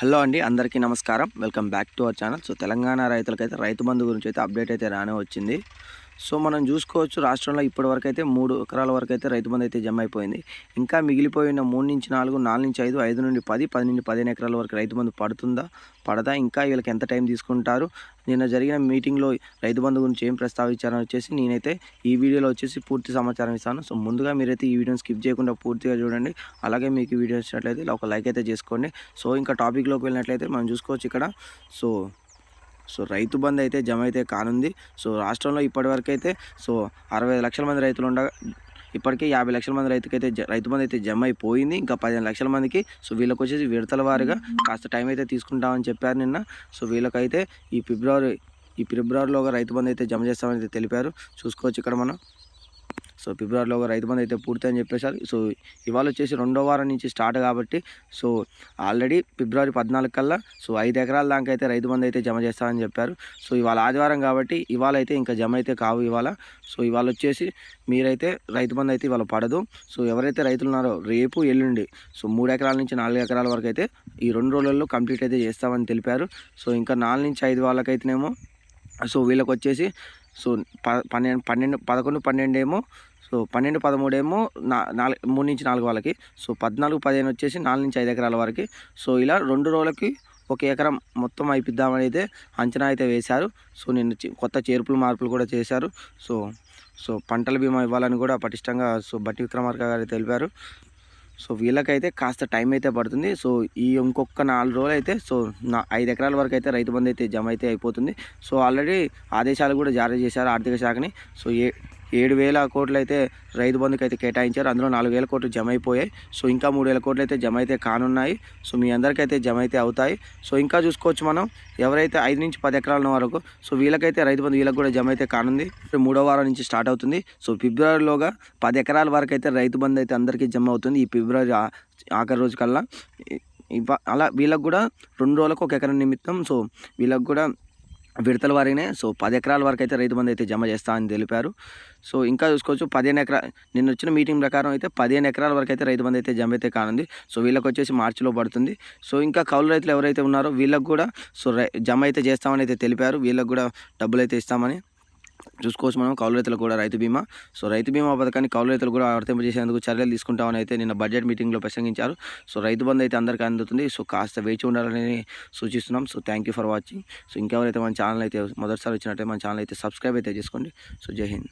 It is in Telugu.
హలో అండి అందరికీ నమస్కారం. Welcome back to our channel. So Telangana రైతులకైతే రైతు బంధు గురించి అయితే అప్డేట్ అయితే రానే వచ్చింది. సో మనం చూసుకోవచ్చు రాష్ట్రంలో ఇప్పటి వరకు అయితే మూడు ఎకరాల వరకు అయితే రైతు బంధు అయితే జమ అయిపోయింది ఇంకా మిగిలిపోయిన మూడు నుంచి నాలుగు నాలుగు నుంచి ఐదు ఐదు నుండి పది పది నుండి పదిహేను ఎకరాల వరకు రైతు బంధు పడుతుందా? పడదా? ఇంకా వీళ్ళకి ఎంత టైం తీసుకుంటారు? నిన్న జరిగిన మీటింగ్లో రైతు బంధు గురించి ఏం ప్రస్తావించారని వచ్చేసి నేనైతే ఈ వీడియోలో వచ్చేసి పూర్తి సమాచారం ఇస్తాను. సో ముందుగా మీరైతే ఈ వీడియోని స్కిప్ చేయకుండా పూర్తిగా చూడండి. అలాగే మీకు ఈ వీడియో వచ్చినట్లయితే ఇలా ఒక లైక్ అయితే చేసుకోండి. సో ఇంకా టాపిక్లోకి వెళ్ళినట్లయితే మనం చూసుకోవచ్చు ఇక్కడ. సో సో రైతు బంధు అయితే జమ అయితే కానుంది. సో రాష్ట్రంలో ఇప్పటివరకు అయితే సో అరవై లక్షల మంది రైతులు ఉండగా ఇప్పటికే యాభై లక్షల మంది రైతుకైతే జ- రైతు బంధు అయితే జమ అయిపోయింది. ఇంకా పదిహేను లక్షల మందికి సో వీళ్ళకి వచ్చేసి విడతల వారిగా కాస్త టైం అయితే తీసుకుంటామని చెప్పారు నిన్న. సో వీళ్ళకైతే ఈ ఫిబ్రవరి ఈ ఫిబ్రవరిలోగా రైతు బంధు అయితే జమ చేస్తామని అయితే తెలిపారు. చూసుకోవచ్చు ఇక్కడ మనం. సో ఫిబ్రవరిలో రైతు బంధు అయితే పూర్తి అని చెప్పేశారు. సో ఇవాళ వచ్చేసి రెండో వారం నుంచి స్టార్ట్ కాబట్టి సో ఆల్రెడీ ఫిబ్రవరి పద్నాలుగు కల్లా సో ఐదు ఎకరాల దాకా అయితే రైతు బంధు అయితే జమ చేస్తామని చెప్పారు. సో ఇవాళ ఆదివారం కాబట్టి ఇవాళ అయితే ఇంకా జమ అయితే కావు ఇవాళ. సో ఇవాళ వచ్చేసి మీరైతే రైతు బంధు అయితే ఇవాళ పడదు. సో ఎవరైతే రైతులు ఉన్నారో రేపు ఎల్లుండి సో మూడు ఎకరాల నుంచి నాలుగు ఎకరాల వరకు అయితే ఈ రెండు రోజులలో కంప్లీట్ అయితే చేస్తామని తెలిపారు. సో ఇంకా నాలుగు నుంచి ఐదు వాళ్ళకైతేనేమో సో వీళ్ళకి వచ్చేసి సో పన్నెండు పన్నెండు పదకొండు పన్నెండు ఏమో సో పన్నెండు పదమూడు ఏమో నా నాలుగు మూడు నుంచి నాలుగు వాళ్ళకి. సో పద్నాలుగు పదిహేను వచ్చేసి నాలుగు నుంచి ఐదు ఎకరాల వరకు. సో ఇలా రెండు రోజులకి ఒక ఎకరం మొత్తం అయిపిద్దామని అయితే అంచనా అయితే వేశారు. సో నేను కొత్త చేర్పులు మార్పులు కూడా చేశారు. సో సో పంటల బీమా ఇవ్వాలని కూడా పటిష్టంగా సో బట్టి విక్రమార్క గారు తెలిపారు. సో వీళ్ళకైతే కాస్త టైం అయితే పడుతుంది. సో ఈ ఇంకొక నాలుగు రోజులు అయితే సో నా ఐదు ఎకరాల వరకు అయితే రైతు బంధు అయితే జమ అయితే అయిపోతుంది. సో ఆల్రెడీ ఆదేశాలు కూడా జారీ చేశారు ఆర్థిక శాఖని. సో ఏ ఏడు వేల కోట్లు అయితే రైతు బంధుకి అయితే కేటాయించారు. అందులో నాలుగు వేల కోట్లు జమ అయిపోయాయి సో ఇంకా మూడు వేల కోట్లు అయితే జమ అయితే కానున్నాయి. సో మీ అందరికైతే జమ అయితే అవుతాయి. సో ఇంకా చూసుకోవచ్చు మనం ఎవరైతే ఐదు నుంచి పది ఎకరాల వరకు సో వీళ్ళకైతే రైతు బంధు వీళ్ళకి కూడా జమ అయితే కానుంది మూడో వారం నుంచి స్టార్ట్ అవుతుంది. సో ఫిబ్రవరిలోగా పది ఎకరాల వరకు అయితే రైతు బంధు అయితే అందరికీ జమ అవుతుంది. ఈ ఫిబ్రవరి ఆఖరి రోజు కల్లా. అలా వీళ్ళకు కూడా రెండు రోజులకు ఒక ఎకరం నిమిత్తం. సో వీళ్ళకు కూడా విడతల వారినే. సో పది ఎకరాల వరకు అయితే రైతు బంధు అయితే జమ చేస్తా అని తెలిపారు. సో ఇంకా చూసుకోవచ్చు పదిహేను ఎకరా నిన్న వచ్చిన మీటింగ్ ప్రకారం అయితే పదిహేను ఎకరాల వరకు అయితే రైతు బంధు అయితే జమ అయితే కానుంది. సో వీళ్ళకి వచ్చేసి మార్చిలో పడుతుంది. సో ఇంకా కౌలు రైతులు ఎవరైతే ఉన్నారో వీళ్ళకి కూడా సో రై- జమ అయితే చేస్తామని అయితే తెలిపారు. వీళ్ళకి కూడా డబ్బులు అయితే ఇస్తామని. చూసుకోవచ్చు మనం కౌలు రైతులకు కూడా రైతు బీమా. సో రైతు బీమా పథకాన్ని కౌలు రైతులు కూడా వర్తింపజేసేందుకు చర్యలు తీసుకుంటామని అయితే నిన్న బడ్జెట్ మీటింగ్లో ప్రసంగించారు. సో రైతు బంధు అయితే అందరికీ అందుతుంది. సో కాస్త వేచి ఉండాలని సూచిస్తున్నాం. So thank you for watching so ఇంకెవరైతే మన ఛానల్ అయితే మొదటిసారి వచ్చినట్టే మన ఛానల్ అయితే సబ్స్క్రైబ్ అయితే చేసుకోండి. సో జై హింద్.